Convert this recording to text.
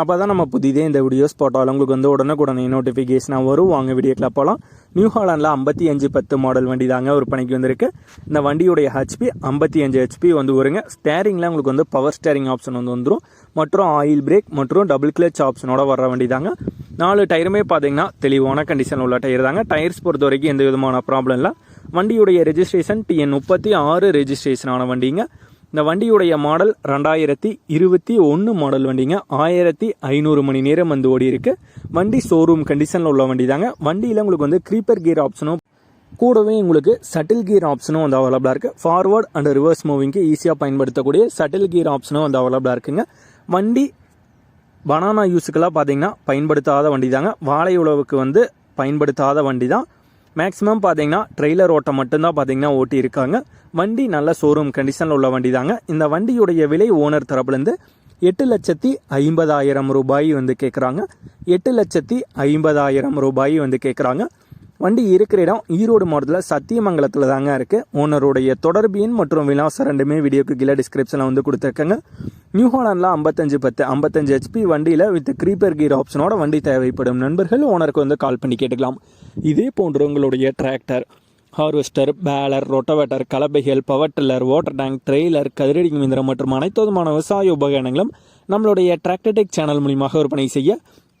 அப்போ தான் நம்ம புதிதே இந்த வீடியோஸ் போட்டாலும் உங்களுக்கு வந்து உடனுக்குடனே நோட்டிஃபிகேஷனாக வரும். வாங்க வீடியோக்கில் போகலாம் நியூ ஹாலாண்டில் ஐம்பத்தி அஞ்சு பத்து மாடல் வண்டி தாங்க விற்பனைக்கு வந்திருக்கு. இந்த வண்டியுடைய ஹெச்பி ஐம்பத்தி அஞ்சு ஹெச்பி வந்து வருங்க. ஸ்டேரிங்கில் உங்களுக்கு வந்து பவர் ஸ்டேரிங் ஆப்ஷன் வந்து வந்துடும் மற்றும் ஆயில் பிரேக் மற்றும் டபுள் கிளச் ஆப்ஷனோட வர வண்டி தாங்க நாலு டயருமே பார்த்தீங்கன்னா தெளிவான கண்டிஷன் உள்ள டயர் தாங்க. டயர்ஸ் பொறுத்த வரைக்கும் எந்த விதமான ப்ராப்ளம் இல்லை. வண்டியுடைய ரெஜிஸ்ட்ரேஷன் டிஎன் முப்பத்தி ஆறு ரெஜிஸ்ட்ரேஷனான வண்டிங்க. இந்த வண்டியுடைய மாடல் ரெண்டாயிரத்தி இருபத்தி ஒன்று மாடல் வண்டிங்க. ஆயிரத்தி ஐநூறு மணி நேரம் வந்து ஓடி இருக்கு வண்டி ஷோரூம் கண்டிஷனில் உள்ள வண்டி தாங்க வண்டியில் உங்களுக்கு வந்து க்ரீப்பர் கியர் ஆப்ஷனும் கூடவே உங்களுக்கு சட்டில் கியர் ஆப்ஷனும் வந்து அவைலபிளாக இருக்குது ஃபார்வர்ட் அண்ட் ரிவர்ஸ் மூவிங்க்கு ஈஸியாக பயன்படுத்தக்கூடிய சட்டில் கியர் ஆப்ஷனும் வந்து அவைலபிளாக இருக்குங்க. வண்டி பனானா யூஸுக்கெல்லாம் பார்த்தீங்கன்னா பயன்படுத்தாத வண்டி தாங்க வாழை உழவுக்கு வந்து பயன்படுத்தாத வண்டி தான் மேக்ஸிமம் பார்த்தீங்கன்னா ட்ரெய்லர் ஓட்டம் மட்டும்தான் பார்த்தீங்கன்னா ஓட்டி இருக்காங்க வண்டி நல்ல ஷோரூம் கண்டிஷனில் உள்ள வண்டி தாங்க இந்த வண்டியுடைய விலை ஓனர் தரப்புலேருந்து எட்டு லட்சத்தி ஐம்பதாயிரம் ரூபாய் வந்து கேட்குறாங்க எட்டு லட்சத்தி ஐம்பதாயிரம் ரூபாய் வந்து கேட்குறாங்க வண்டி இருக்கிற இடம் ஈரோடு மாவட்டத்தில் சத்தியமங்கலத்தில் தாங்க இருக்குது ஓனருடைய தொடர்பு எண் மற்றும் விலாசம் ரெண்டுமே வீடியோக்கு கீழே டிஸ்கிரிப்ஷனில் வந்து கொடுத்துருக்கேங்க. நியூ ஹாலாண்டில் ஐம்பத்தஞ்சு பத்து ஐம்பத்தஞ்சு ஹெச்பி வண்டியில் வித் க்ரீப்பர் கீர் ஆப்ஷனோட வண்டி தேவைப்படும். நண்பர்கள் ஓனருக்கு வந்து கால் பண்ணி கேட்டுக்கலாம். இதே போன்று உங்களுடைய tractor harvester baler rotavator கலப்பைகள் power tiller water tank trailer கதிரடி மிந்திரம் மற்றும் அனைத்து விதமான விவசாய உபகரணங்களும் நம்மளுடைய டிராக்டர்டெக் சேனல் மூலியமாக விற்பனை செய்ய